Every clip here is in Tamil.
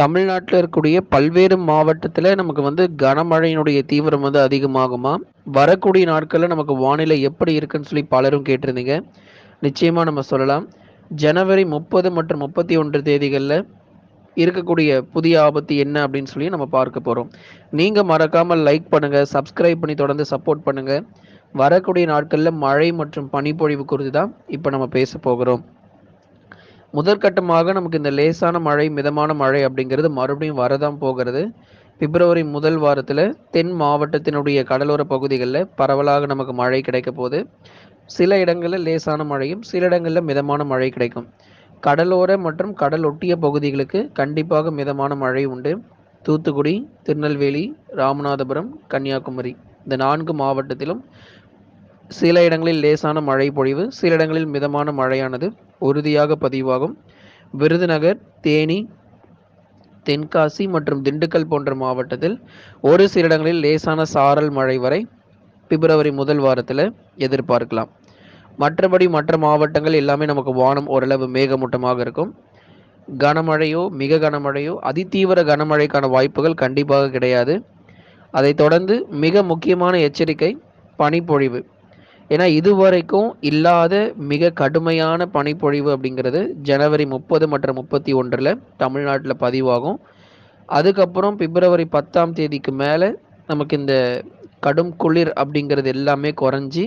தமிழ்நாட்டில் இருக்கக்கூடிய பல்வேறு மாவட்டத்தில் நமக்கு வந்து கனமழையினுடைய தீவிரம் வந்து அதிகமாகுமா? வரக்கூடிய நாட்களில் நமக்கு வானிலை எப்படி இருக்குன்னு சொல்லி பலரும் கேட்டிருந்தீங்க. நிச்சயமாக நம்ம சொல்லலாம். ஜனவரி முப்பது மற்றும் முப்பத்தி ஒன்று தேதிகளில் இருக்கக்கூடிய புதிய ஆபத்து என்ன அப்படின்னு சொல்லி நம்ம பார்க்க போகிறோம் நீங்கள் மறக்காமல் லைக் பண்ணுங்கள் சப்ஸ்கிரைப் பண்ணி தொடர்ந்து சப்போர்ட் பண்ணுங்கள் வரக்கூடிய நாட்களில் மழை மற்றும் பனிப்பொழிவு குறித்து தான் இப்போ நம்ம பேச போகிறோம். முதற்கட்டமாக நமக்கு இந்த லேசான மழை மிதமான மழை அப்படிங்கிறது மறுபடியும் வரதான் போகிறது. பிப்ரவரி முதல் வாரத்தில் தென் மாவட்டத்தினுடைய கடலோர பகுதிகளில் பரவலாக நமக்கு மழை கிடைக்க போகுது. சில இடங்களில் லேசான மழையும் சில இடங்களில் மிதமான மழை கிடைக்கும். கடலோர மற்றும் கடல் ஒட்டிய பகுதிகளுக்கு கண்டிப்பாக மிதமான மழை உண்டு. தூத்துக்குடி திருநெல்வேலி ராமநாதபுரம் கன்னியாகுமரி. இந்த நான்கு மாவட்டத்திலும் சில இடங்களில் லேசான மழை பொழிவு சில இடங்களில் மிதமான மழையானது உறுதியாக பதிவாகும். விருதுநகர் தேனி தென்காசி மற்றும் திண்டுக்கல் போன்ற மாவட்டத்தில் ஒரு சில இடங்களில் லேசான சாரல் மழை வரை பிப்ரவரி முதல் வாரத்தில் எதிர்பார்க்கலாம். மற்றபடி மற்ற மாவட்டங்கள் எல்லாமே நமக்கு வானம் ஓரளவு மேகமூட்டமாக இருக்கும். கனமழையோ மிக கனமழையோ அதிதீவிர கனமழைக்கான வாய்ப்புகள் கண்டிப்பாக கிடையாது. அதைத் தொடர்ந்து மிக முக்கியமான எச்சரிக்கை பனிப்பொழிவு. ஏன்னா இதுவரைக்கும் இல்லாத மிக கடுமையான பனிப்பொழிவு அப்படிங்கிறது ஜனவரி முப்பது மற்றும் முப்பத்தி ஒன்றில் தமிழ்நாட்டில் பதிவாகும். அதுக்கப்புறம் பிப்ரவரி பத்தாம் தேதிக்கு மேலே நமக்கு இந்த கடும் குளிர் அப்படிங்கிறது எல்லாமே குறைஞ்சி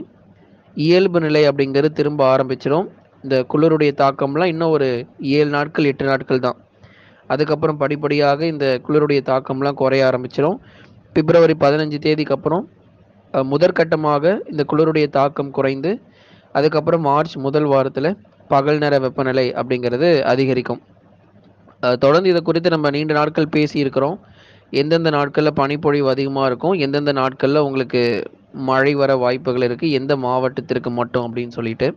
இயல்பு நிலை அப்படிங்கிறது திரும்ப ஆரம்பிச்சிடும். இந்த குளிருடைய தாக்கம்லாம் இன்னும் ஒரு ஏழு நாட்கள் எட்டு நாட்கள் தான். அதுக்கப்புறம் படிப்படியாக இந்த குளிருடைய தாக்கம்லாம் குறைய ஆரம்பிச்சிடும். பிப்ரவரி பதினஞ்சு தேதிக்கு அப்புறம் முதற்கட்டமாக இந்த குளிருடைய தாக்கம் குறைந்து அதுக்கப்புறம் மார்ச் முதல் வாரத்தில் பகல் நேர வெப்பநிலை அப்படிங்கிறது அதிகரிக்கும். தொடர்ந்து இதை குறித்து நம்ம நீண்ட நாட்கள் பேசியிருக்கிறோம். எந்தெந்த நாட்களில் பனிப்பொழிவு அதிகமாக இருக்கும் எந்தெந்த நாட்களில் உங்களுக்கு மழை வர வாய்ப்புகள் இருக்குது எந்த மாவட்டத்திற்கு மட்டும் அப்படின்னு சொல்லிட்டு.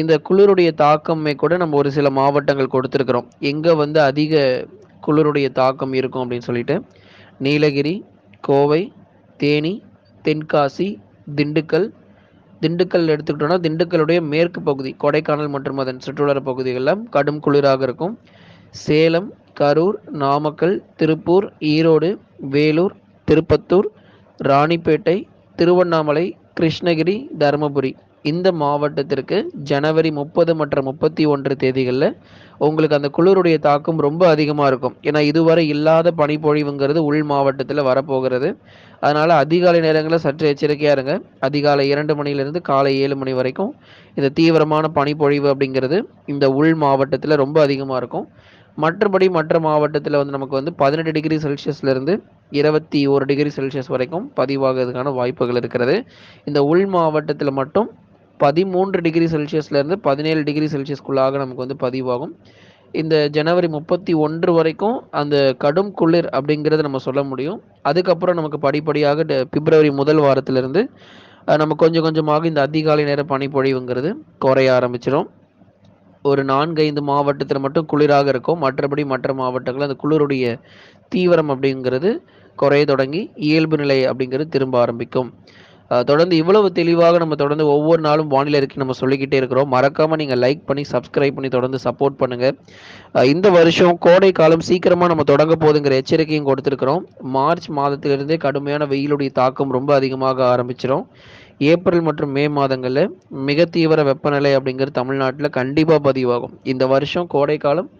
இந்த குளிருடைய தாக்கமே கூட நம்ம ஒரு சில மாவட்டங்கள் கொடுத்துருக்குறோம். எங்கே வந்து அதிக குளிருடைய தாக்கம் இருக்கும் அப்படின்னு சொல்லிட்டு நீலகிரி கோவை தேனி தென்காசி திண்டுக்கல். திண்டுக்கல் எடுத்துக்கிட்டோம்னா திண்டுக்கலுடைய மேற்கு பகுதி கொடைக்கானல் மற்றும் அதன் சுற்றுலா பகுதிகளெல்லாம் கடும் குளிராக இருக்கும். சேலம் கரூர் நாமக்கல் திருப்பூர் ஈரோடு வேலூர் திருப்பத்தூர் ராணிப்பேட்டை திருவண்ணாமலை கிருஷ்ணகிரி தருமபுரி. இந்த மாவட்டத்திற்கு ஜனவரி முப்பது மற்றும் முப்பத்தி ஒன்று தேதிகளில் உங்களுக்கு அந்த குளிருடைய தாக்கம் ரொம்ப அதிகமாக இருக்கும். ஏன்னா இதுவரை இல்லாத பனிப்பொழிவுங்கிறது உள் மாவட்டத்தில் வரப்போகிறது. அதனால் அதிகாலை நேரங்களில் சற்று எச்சரிக்கையாக இருங்க. அதிகாலை இரண்டு மணிலேருந்து காலை ஏழு மணி வரைக்கும் இந்த தீவிரமான பனிப்பொழிவு அப்படிங்கிறது இந்த உள் மாவட்டத்தில் ரொம்ப அதிகமாக இருக்கும். மற்றபடி மற்ற மாவட்டத்தில் வந்து நமக்கு வந்து பதினெட்டு டிகிரி செல்சியஸ்லேருந்து இருபத்தி ஒரு டிகிரி செல்சியஸ் வரைக்கும் பதிவாகிறதுக்கான வாய்ப்புகள் இருக்கிறது. இந்த உள் மாவட்டத்தில் மட்டும் பதிமூன்று டிகிரி செல்சியஸ்லேருந்து பதினேழு டிகிரி செல்சியஸ்குள்ளாக நமக்கு வந்து பதிவாகும். இந்த ஜனவரி முப்பத்தி ஒன்று வரைக்கும் அந்த கடும் குளிர் அப்படிங்கிறத நம்ம சொல்ல முடியும். அதுக்கப்புறம் நமக்கு படிப்படியாக பிப்ரவரி முதல் வாரத்திலிருந்து நம்ம கொஞ்சம் கொஞ்சமாக இந்த அதிகாலை நேர பனிப்பொழிவுங்கிறது குறைய ஆரம்பிச்சிடும் ஒரு நான்கு ஐந்து மாவட்டத்தில் மட்டும் குளிராக இருக்கும். மற்றபடி மற்ற மாவட்டங்கள் அந்த குளிருடைய தீவிரம் அப்படிங்கிறது குறைய தொடங்கி இயல்பு நிலை அப்படிங்கிறது திரும்ப ஆரம்பிக்கும். தொடர்ந்து இவ்வளவு தெளிவாக நம்ம தொடர்ந்து ஒவ்வொரு நாளும் வானிலை இருக்கு நம்ம சொல்லிக்கிட்டே இருக்கிறோம். மறக்காம நீங்க லைக் பண்ணி சப்ஸ்கிரைப் பண்ணி தொடர்ந்து சப்போர்ட் பண்ணுங்க. இந்த வருஷம் கோடை காலம் சீக்கிரமா நம்ம தொடங்க போதுங்கிற எச்சரிக்கையும் கொடுத்துருக்கிறோம். மார்ச் மாதத்திலிருந்தே கடுமையான வெயிலுடைய தாக்கம் ரொம்ப அதிகமாக ஆரம்பிச்சிடும் ஏப்ரல் மற்றும் மே மாதங்களில் மிக தீவிர வெப்பநிலை அப்படிங்கிறது தமிழ்நாட்டில் கண்டிப்பாக பதிவாகும். இந்த வருஷம் கோடை காலம்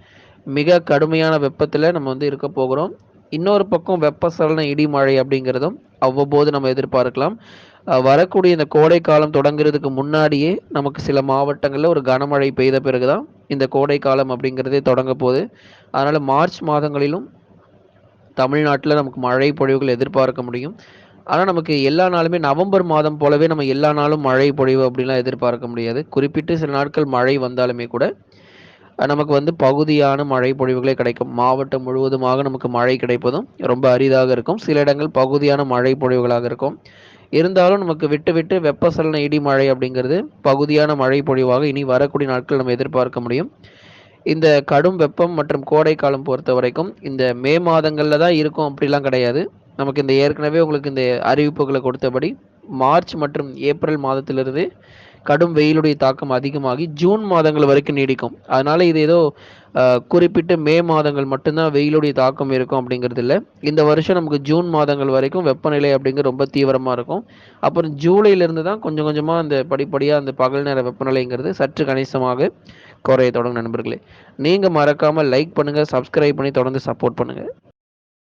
மிக கடுமையான வெப்பத்தில் நம்ம வந்து இருக்க போகிறோம். இன்னொரு பக்கம் வெப்பசலன இடி மழை அப்படிங்கிறதும் அவ்வப்போது நம்ம எதிர்பார்க்கலாம். வரக்கூடிய இந்த கோடை காலம் தொடங்குறதுக்கு முன்னாடியே நமக்கு சில மாவட்டங்களில் ஒரு கனமழை பெய்த பிறகு தான் இந்த கோடை காலம் அப்படிங்கிறதே தொடங்க போகுது. அதனால் மார்ச் மாதங்களிலும் தமிழ்நாட்டில் நமக்கு மழை பொழிவுகள் எதிர்பார்க்க முடியும். ஆனால் நமக்கு எல்லா நாளுமே நவம்பர் மாதம் போலவே நம்ம எல்லா நாளும் மழை பொழிவு அப்படின்லாம் எதிர்பார்க்க முடியாது. குறிப்பிட்டு சில நாட்கள் மழை வந்தாலுமே கூட நமக்கு வந்து பகுதியான மழை பொழிவுகளே கிடைக்கும். மாவட்டம் முழுவதுமாக நமக்கு மழை கிடைப்பதும் ரொம்ப அரிதாக இருக்கும். சில இடங்கள் பகுதியான மழை பொழிவுகளாக இருக்கும். இருந்தாலும் நமக்கு விட்டு விட்டு வெப்பசலன இடி மழை அப்படிங்கிறது பகுதியான மழை பொழிவாக இனி வரக்கூடிய நாட்கள் நம்ம எதிர்பார்க்க முடியும். இந்த கடும் வெப்பம் மற்றும் கோடை காலம் பொறுத்த வரைக்கும் இந்த மே மாதங்களில் தான் இருக்கும் அப்படிலாம் கிடையாது. நமக்கு இந்த ஏற்கனவே உங்களுக்கு இந்த அறிவிப்புகளை கொடுத்தபடி மார்ச் மற்றும் ஏப்ரல் மாதத்திலிருந்து கடும் வெயிலுடைய தாக்கம் அதிகமாகி ஜூன் மாதங்கள் வரைக்கும் நீடிக்கும். அதனால இது ஏதோ குறிப்பிட்டு மே மாதங்கள் மட்டும்தான் வெயிலுடைய தாக்கம் இருக்கும் அப்படிங்கிறது இல்லை. இந்த வருஷம் நமக்கு ஜூன் மாதங்கள் வரைக்கும் வெப்பநிலை அப்படிங்கிறது ரொம்ப தீவிரமாக இருக்கும். அப்புறம் ஜூலையிலேருந்து தான் கொஞ்சம் கொஞ்சமாக அந்த படிப்படியாக அந்த பகல் நேர வெப்பநிலைங்கிறது சற்று கணிசமாக குறைய தொடங்கும் நண்பர்களே. நீங்கள் மறக்காமல் லைக் பண்ணுங்கள் சப்ஸ்கிரைப் பண்ணி தொடர்ந்து சப்போர்ட் பண்ணுங்கள்